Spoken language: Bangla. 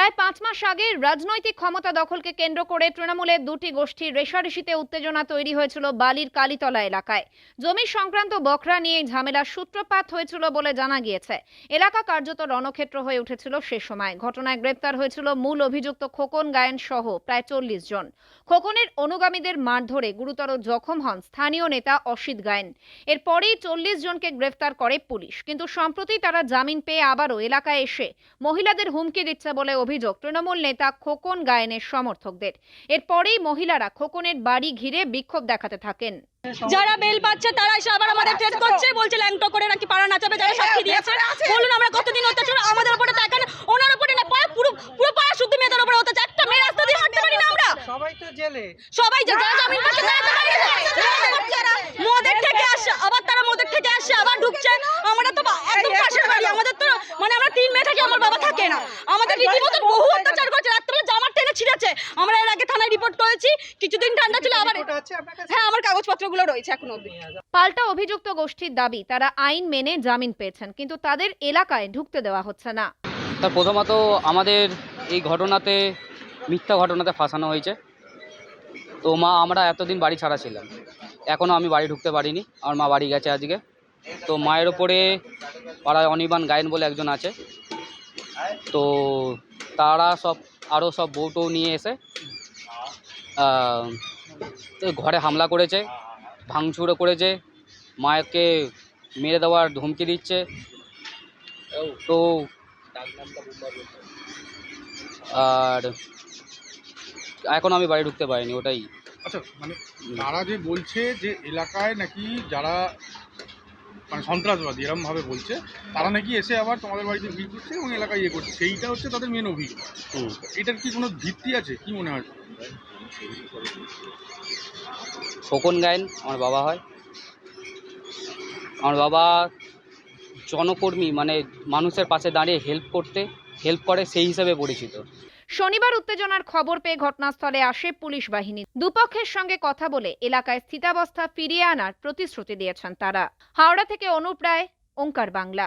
প্রায় পাঁচ মাস আগে রাজনৈতিক ক্ষমতা দখলকে কেন্দ্র করে তৃণমূলের দুটি গোষ্ঠীর রেশারেশিতে উত্তেজনা তৈরি হয়েছিল বালির কালীতলা এলাকায়। জমি সংক্রান্ত বকরা নিয়ে ঝামেলার সূত্রপাত হয়েছিল বলে জানা গিয়েছে। এলাকা কার্যত রণক্ষেত্র হয়ে উঠেছিল সে সময়। ঘটনায় গ্রেপ্তার হয়েছিল মূল অভিযুক্ত খোকন গায়েন সহ প্রায় চল্লিশ জন। খোকনের অনুগামীদের মারধরে গুরুতর জখম হন স্থানীয় নেতা অসিত গায়েন। এরপরেই চল্লিশ জনকে গ্রেফতার করে পুলিশ। কিন্তু সম্প্রতি তারা জামিন পেয়ে আবারও এলাকায় এসে মহিলাদের হুমকি দিচ্ছে বলে অভিযোগ তৃণমূল নেতা খোকন গায়েনের সমর্থকদের এরপরেই মহিলারা খোকনের বাড়ি ঘিরে বিক্ষোভ দেখাতে থাকেন যারা বেল পাচ্ছে তারা এসে আবার আমাদের ট্রেড করছে বলছে ল্যাংটো করে নাকি পাড়া নাচাবে যারা সাক্ষী দিয়েছে বলুন আমরা কতদিন অত্যাচার আমাদের উপরে তাকান ওনার উপরে না পাড়া পুরো পুরো পাড়া শুদ্ধ মেয়েদের উপরে অত্যাচার একটা মেয়ে রাস্তা দিয়ে হাঁটতে পারি না আমরা সবাই তো জেলে সবাই যে যারা জামিন পাচ্ছে তারা তো বাইরে যায়। মোদের থেকে আসে আবার তারা মোদের থেকে আসে আবার ঢুকছে আমরা তো বা- একদম পাশের বাড়ি আমাদের তো মানে আমরা তিন মেয়ে থাকি আমার বাবা থাকে না। আমাদের রীতিমতো বহু অত্যাচার করছে। রাত্রে জামার টেনে ছিঁড়েছে। আমরা এর আগে থানায় রিপোর্ট করেছি। কিছুদিন ঠান্ডা ছিল আবার ওটা আছে আপনার কাছে? হ্যাঁ আমার কাগজপত্রগুলো রয়েছে এখনও অব্দি পাল্টা অভিযুক্ত গোষ্ঠীর দাবি তারা আইন মেনে জামিন পেয়েছেন কিন্তু তাদের এলাকায় ঢুকতে দেওয়া হচ্ছে না। তা প্রথমত আমাদের এই ঘটনাতে মিথ্যা ঘটনাতে ফাঁসানো হয়েছে। তো মা আমরা এতদিন বাড়ি ছাড়া ছিলাম। এখনও আমি বাড়ি ঢুকতে পারিনি। আমার মা বাড়ি গেছে আজকে। তো মায়ের ওপরে পাড়ায় অনির্বাণ গায়েন বলে একজন আছে। তো তারা সব আরও সব বউটৌ নিয়ে এসে ঘরে হামলা করেছে ভাঙচুরও করেছে, মাকে মেরে দেওয়ার ধমকি দিচ্ছে। তো আর এখন আমি বাড়ি ঢুকতে পারিনি, ওটাই। আচ্ছা মানে তারা যে বলছে যে এলাকায় নাকি যারা মানে সন্ত্রাসবাদী এরকম ভাবে বলছে। তারা নাকি এসে আবার তোমাদের বাড়িতে ভিড় করছে এবং এলাকায় ইয়ে করছে। সেইটা হচ্ছে তাদের মেন অভিযোগ। এটার কি কোনো ভিত্তি আছে? কি মনে হয়? খোকন গায়েন আমার বাবা হয়। আমার বাবা জনকর্মী মানে মানুষের পাশে দাঁড়িয়ে হেল্প করতে হেল্প করে সেই হিসাবে পরিচিত। শনিবার উত্তেজনার খবর পেয়ে ঘটনাস্থলে আসে পুলিশ বাহিনী। দুপক্ষের সঙ্গে কথা বলে এলাকায় স্থিতাবস্থা ফিরিয়ে আনার প্রতিশ্রুতি দিয়েছেন তারা। হাওড়া থেকে অনুপ্রায় ওঙ্কার বাংলা।